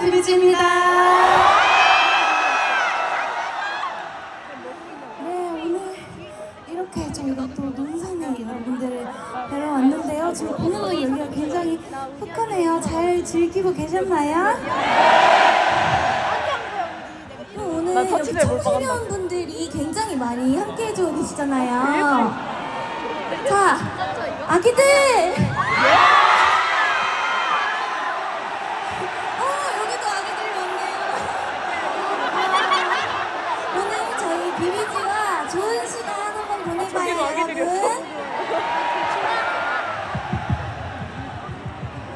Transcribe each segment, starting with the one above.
비비지입니다. 네, 오늘 이렇게 저희가 또 논산에 여러분들을 뵈러 왔는데요. 지금 오늘도 여기가 굉장히 후끈해요. 잘 즐기고 계셨나요? 또 오늘 난 이렇게 청소년 분들이 굉장히 많이 함께 해주고 계시잖아요. 자, 아기들! 비비지와 좋은 시간 한번 보내봐요. 여러분.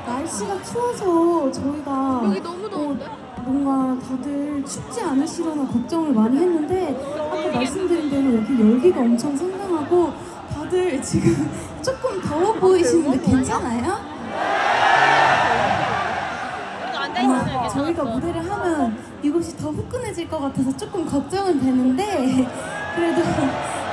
날씨가 추워서 저희가 여기 너무 더운데? 어, 뭔가 다들 춥지 않으시려나 걱정을 많이 했는데 아까 말씀드린 대로 여기 열기가 엄청 상당하고 다들 지금 조금 더워 보이시는데 괜찮아요? 아마 저희가 무대를 하면 이곳이 더 후끈해질 것 같아서 조금 걱정은 되는데 그래도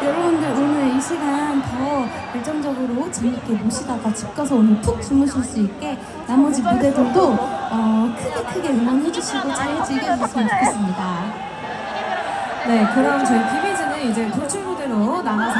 여러분들 오늘 이 시간 더 열정적으로 재밌게 모시다가 집 가서 오늘 푹 주무실 수 있게 나머지 무대들도 어, 크게 크게 응원해 주시고 잘 즐겨주셨으면 좋겠습니다. 네, 그럼 저희 비비즈는 이제 돌출 무대로 나가서